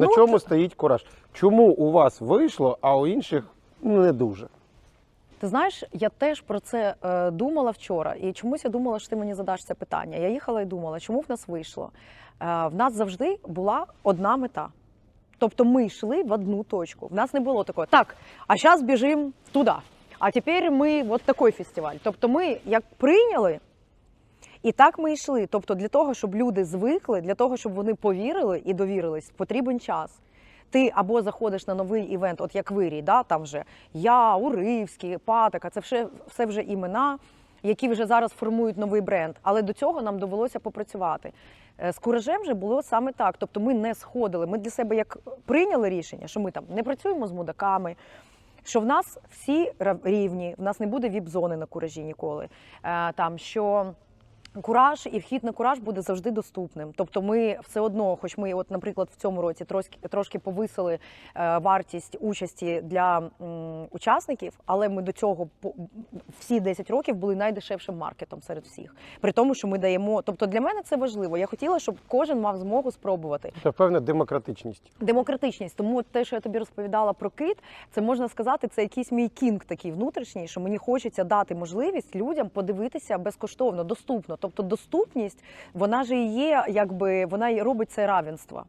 На Ну, чому стоїть кураж? Чому у вас вийшло, а у інших ну, не дуже? Ти знаєш, я теж про це е, думала вчора, і чомусь я думала, що ти мені задаш це питання. Я їхала і думала, чому в нас вийшло. Е, в нас завжди була одна мета. Тобто ми йшли в одну точку. В нас не було такого, так, а зараз біжимо туди. А тепер ми от такий фестиваль. Тобто, ми як прийняли, і так ми йшли. Тобто, для того, щоб люди звикли, для того, щоб вони повірили і довірились, потрібен час. Ти або заходиш на новий івент, от як вирій, да, там вже я, Уривський, Патика, це все, все вже імена, які вже зараз формують новий бренд. Але до цього нам довелося попрацювати. Е, З куражем же було саме так. Тобто ми не сходили. Ми для себе як прийняли рішення, що ми там не працюємо з мудаками. Що в нас всі рівні, в нас не буде віп-зони на куражі ніколи. Е, там що Кураж і вхід на кураж буде завжди доступним. Тобто, ми все одно, хоч ми, от, наприклад, в цьому році трошки трошки повисили е, вартість участі для м, учасників, але ми до цього по- всі 10 років були найдешевшим маркетом серед всіх. При тому, що ми даємо. Тобто для мене це важливо. Я хотіла, щоб кожен мав змогу спробувати Це певна демократичність. демократичність. Тому те, що я тобі розповідала про кит, це можна сказати, це якийсь мій кінг такий внутрішній, що мені хочеться дати можливість людям подивитися безкоштовно, доступно. Тобто, доступність, вона ж і є, якби вона і робить це равенство.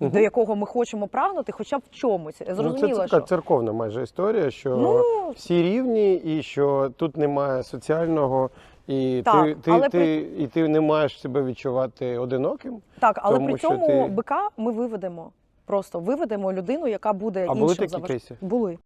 Мгм. До якого ми хочемо прагнути, хоча б в чомусь. Зрозуміло, ну, це що така церковна майже історія, що Ну, всі рівні, і що тут немає соціального, і Так, ти, ти, але ти, при- і ти не маєш себе відчувати одиноким. так, але тому при цьому ти- бика ми виведемо. Просто виведемо людину, яка буде А були іншим такі заваж- кейси? Були.